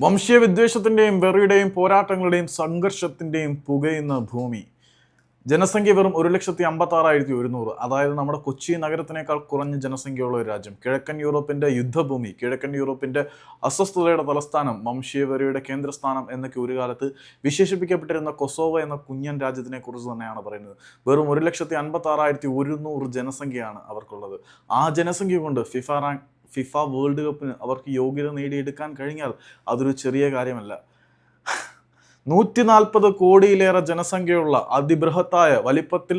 വംശീയ വിദ്വേഷത്തിന്റെയും വെറിയുടെയും പോരാട്ടങ്ങളുടെയും സംഘർഷത്തിന്റെയും പുകയുന്ന ഭൂമി. ജനസംഖ്യ വെറും ഒരു ലക്ഷത്തി അമ്പത്തി ആറായിരത്തി ഒരുന്നൂറ്. അതായത് നമ്മുടെ കൊച്ചി നഗരത്തിനേക്കാൾ കുറഞ്ഞ ജനസംഖ്യയുള്ള ഒരു രാജ്യം. കിഴക്കൻ യൂറോപ്പിന്റെ യുദ്ധഭൂമി കിഴക്കൻ യൂറോപ്പിന്റെ അസ്വസ്ഥതയുടെ തലസ്ഥാനം വംശീയവരയുടെ കേന്ദ്രസ്ഥാനം എന്നൊക്കെ ഒരു കാലത്ത് വിശേഷിപ്പിക്കപ്പെട്ടിരുന്ന കൊസോവ എന്ന കുഞ്ഞൻ രാജ്യത്തിനെ കുറിച്ച് തന്നെയാണ് പറയുന്നത്. വെറും ഒരു ലക്ഷത്തി അൻപത്തി ആറായിരത്തി ഒരുന്നൂറ് ജനസംഖ്യയാണ് അവർക്കുള്ളത്. ആ ജനസംഖ്യ കൊണ്ട് ഫിഫ റാങ്ക് ഫിഫ വേൾഡ് കപ്പിന് അവർക്ക് യോഗ്യത നേടിയെടുക്കാൻ കഴിഞ്ഞാൽ അതൊരു ചെറിയ കാര്യമല്ല. നൂറ്റി നാൽപ്പത് കോടിയിലേറെ ജനസംഖ്യയുള്ള അതിബൃഹത്തായ വലിപ്പത്തിൽ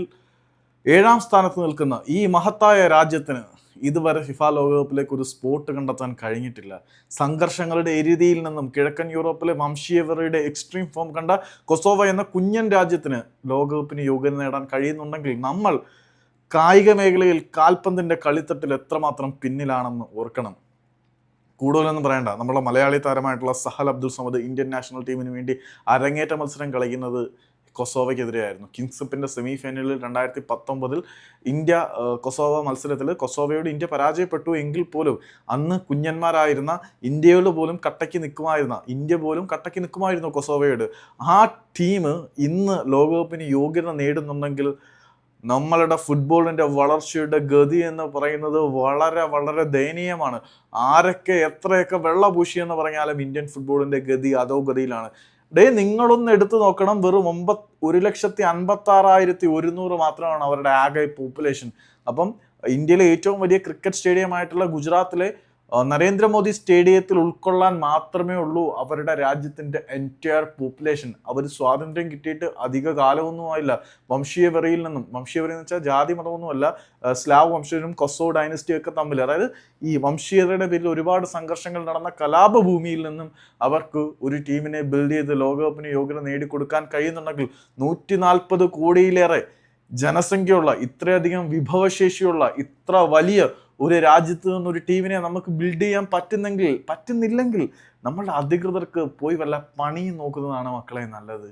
ഏഴാം സ്ഥാനത്ത് നിൽക്കുന്ന ഈ മഹത്തായ രാജ്യത്തിന് ഇതുവരെ ഫിഫ ലോകകപ്പിലേക്ക് ഒരു സ്പോട്ട് കണ്ടെത്താൻ കഴിഞ്ഞിട്ടില്ല. സംഘർഷങ്ങളുടെ എരുതിയിൽ നിന്നും കിഴക്കൻ യൂറോപ്പിലെ വംശീയവരുടെ എക്സ്ട്രീം ഫോം കണ്ട കൊസോവ എന്ന കുഞ്ഞൻ രാജ്യത്തിന് ലോകകപ്പിന് യോഗ്യത നേടാൻ കഴിയുന്നുണ്ടെങ്കിൽ നമ്മൾ കായിക മേഖലയിൽ കാൽപന്തിന്റെ കളിത്തട്ടിൽ എത്രമാത്രം പിന്നിലാണെന്ന് ഓർക്കണം. കൂടുതലൊന്നും പറയണ്ട. നമ്മുടെ മലയാളി താരമായിട്ടുള്ള സഹൽ അബ്ദുൾ സമദ് ഇന്ത്യൻ നാഷണൽ ടീമിന് വേണ്ടി അരങ്ങേറ്റ മത്സരം കളിക്കുന്നത് കൊസോവയ്ക്കെതിരെയായിരുന്നു. കിങ്സപ്പിന്റെ സെമി ഫൈനലിൽ രണ്ടായിരത്തി പത്തൊമ്പതിൽ ഇന്ത്യ കൊസോവ മത്സരത്തിൽ കൊസോവയോട് ഇന്ത്യ പരാജയപ്പെട്ടു എങ്കിൽ പോലും അന്ന് കുഞ്ഞന്മാരായിരുന്ന ഇന്ത്യയോട് പോലും കട്ടയ്ക്ക് നിൽക്കുമായിരുന്ന ഇന്ത്യ പോലും കട്ടയ്ക്ക് നിൽക്കുമായിരുന്നു കൊസോവയോട്. ആ ടീം ഇന്ന് ലോകകപ്പിന് യോഗ്യത നേടുന്നുണ്ടെങ്കിൽ നമ്മളുടെ ഫുട്ബോളിന്റെ വളർച്ചയുടെ ഗതി എന്ന് പറയുന്നത് വളരെ വളരെ ദയനീയമാണ്. ആരൊക്കെ എത്രയൊക്കെ വെള്ള പൂശി എന്ന് പറഞ്ഞാലും ഇന്ത്യൻ ഫുട്ബോളിന്റെ ഗതി അതോ ഗതിയിലാണ്. ഡേ നിങ്ങളൊന്ന് എടുത്തു നോക്കണം. വെറും ഒമ്പത് ഒരു ലക്ഷത്തി അൻപത്തി ആറായിരത്തി ഒരുന്നൂറ് മാത്രമാണ് അവരുടെ ആകെ പോപ്പുലേഷൻ അപ്പം ഇന്ത്യയിലെ ഏറ്റവും വലിയ ക്രിക്കറ്റ് സ്റ്റേഡിയം ആയിട്ടുള്ള ഗുജറാത്തിലെ നരേന്ദ്രമോദി സ്റ്റേഡിയത്തിൽ ഉൾക്കൊള്ളാൻ മാത്രമേ ഉള്ളൂ അവരുടെ രാജ്യത്തിന്റെ എന്റയർ പോപ്പുലേഷൻ അവർ സ്വാതന്ത്ര്യം കിട്ടിയിട്ട് അധിക കാലമൊന്നും ആയില്ല വംശീയ വെറിയിൽ നിന്നും വംശീയവെറി എന്ന് വെച്ചാൽ ജാതി മതമൊന്നുമല്ല സ്ലാവ് വംശജരും കൊസോ ഡൈനസ്റ്റിയൊക്കെ തമ്മിൽ. അതായത് ഈ വംശീയതയുടെ പേരിൽ ഒരുപാട് സംഘർഷങ്ങൾ നടന്ന കലാപഭൂമിയിൽ നിന്നും അവർക്ക് ഒരു ടീമിനെ ബിൽഡ് ചെയ്ത് ലോകകപ്പിന് യോഗ്യത നേടിക്കൊടുക്കാൻ കഴിയുന്നുണ്ടെങ്കിൽ നൂറ്റി നാൽപ്പത് കോടിയിലേറെ ജനസംഖ്യയുള്ള ഇത്രയധികം വിഭവശേഷിയുള്ള ഇത്ര വലിയ ഒരു രാജ്യത്ത് നിന്ന് ഒരു ടീമിനെ നമുക്ക് ബിൽഡ് ചെയ്യാൻ പറ്റുന്നെങ്കിൽ പറ്റുന്നില്ലെങ്കിൽ നമ്മളുടെ അധികൃതർക്ക് പോയി വല്ല പണിയും നോക്കുന്നതാണ് മക്കളെ നല്ലത്.